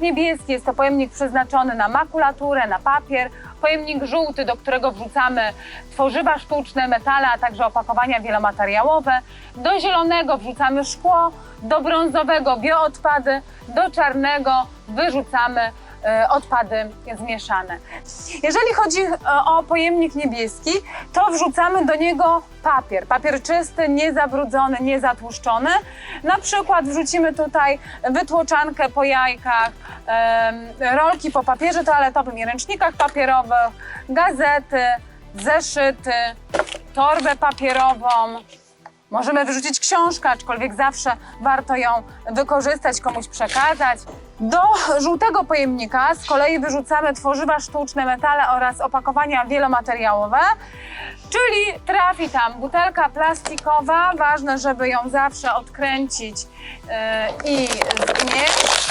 niebieski jest to pojemnik przeznaczony na makulaturę, na papier. Pojemnik żółty, do którego wrzucamy tworzywa sztuczne, metale, a także opakowania wielomateriałowe. Do zielonego wrzucamy szkło, do brązowego bioodpady, do czarnego wyrzucamy odpady zmieszane. Jeżeli chodzi e, o pojemnik niebieski, to wrzucamy do niego papier. Papier czysty, niezabrudzony, niezatłuszczony. Na przykład wrzucimy tutaj wytłoczankę po jajkach, rolki po papierze toaletowym i ręcznikach papierowych, gazety, zeszyty, torbę papierową, Możemy wyrzucić książkę, aczkolwiek zawsze warto ją wykorzystać, komuś przekazać. Do żółtego pojemnika z kolei wyrzucamy tworzywa sztuczne, metale oraz opakowania wielomateriałowe, czyli trafi tam butelka plastikowa. Ważne, żeby ją zawsze odkręcić yy, i znieść.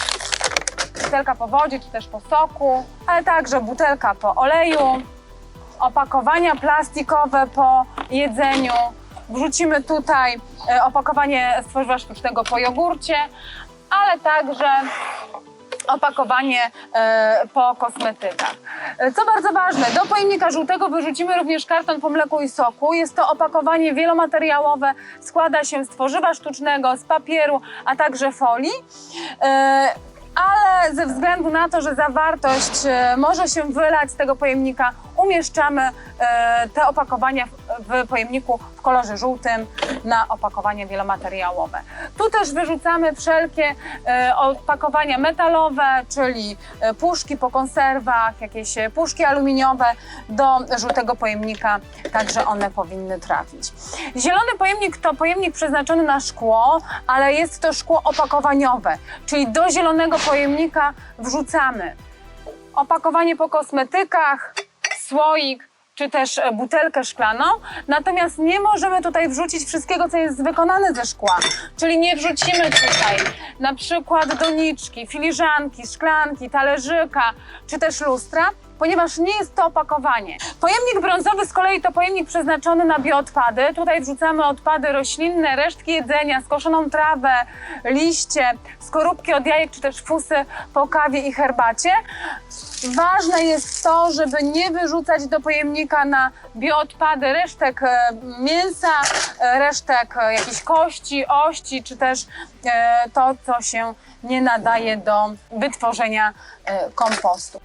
Butelka po wodzie czy też po soku, ale także butelka po oleju, opakowania plastikowe po jedzeniu. Wrzucimy tutaj e, opakowanie z tworzywa sztucznego po jogurcie, ale także opakowanie e, po kosmetykach. E, Co bardzo ważne, do pojemnika żółtego wyrzucimy również karton po mleku i soku. Jest to opakowanie wielomateriałowe, składa się z tworzywa sztucznego, z papieru, a także folii. E, ale ze względu na to, że zawartość może się wylać z tego pojemnika, umieszczamy te opakowania w, w pojemniku w kolorze żółtym na opakowanie wielomateriałowe. Tu też wyrzucamy wszelkie e, opakowania metalowe, czyli e, puszki po konserwach, jakieś e, puszki aluminiowe do żółtego pojemnika, także one powinny trafić. Zielony pojemnik to pojemnik przeznaczony na szkło, ale jest to szkło opakowaniowe, czyli do zielonego pojemnika wrzucamy opakowanie po kosmetykach, słoik czy też e, butelkę szklaną. Natomiast nie możemy tutaj wrzucić wszystkiego, co jest wykonane ze szkła. Czyli nie wrzucimy tutaj na przykład doniczki, filiżanki, szklanki, talerzyka czy też lustra, ponieważ nie jest to opakowanie. Pojemnik brązowy z kolei to pojemnik przeznaczony na bioodpady. Tutaj wrzucamy odpady roślinne, resztki jedzenia, skoszoną trawę, liście, skorupki od jajek czy też fusy po kawie i herbacie. Ważne jest to, żeby nie wyrzucać do pojemnika na bioodpady resztek e, mięsa, e, resztek e, jakichś kości, ości, czy też to, co się nie nadaje do wytworzenia kompostu.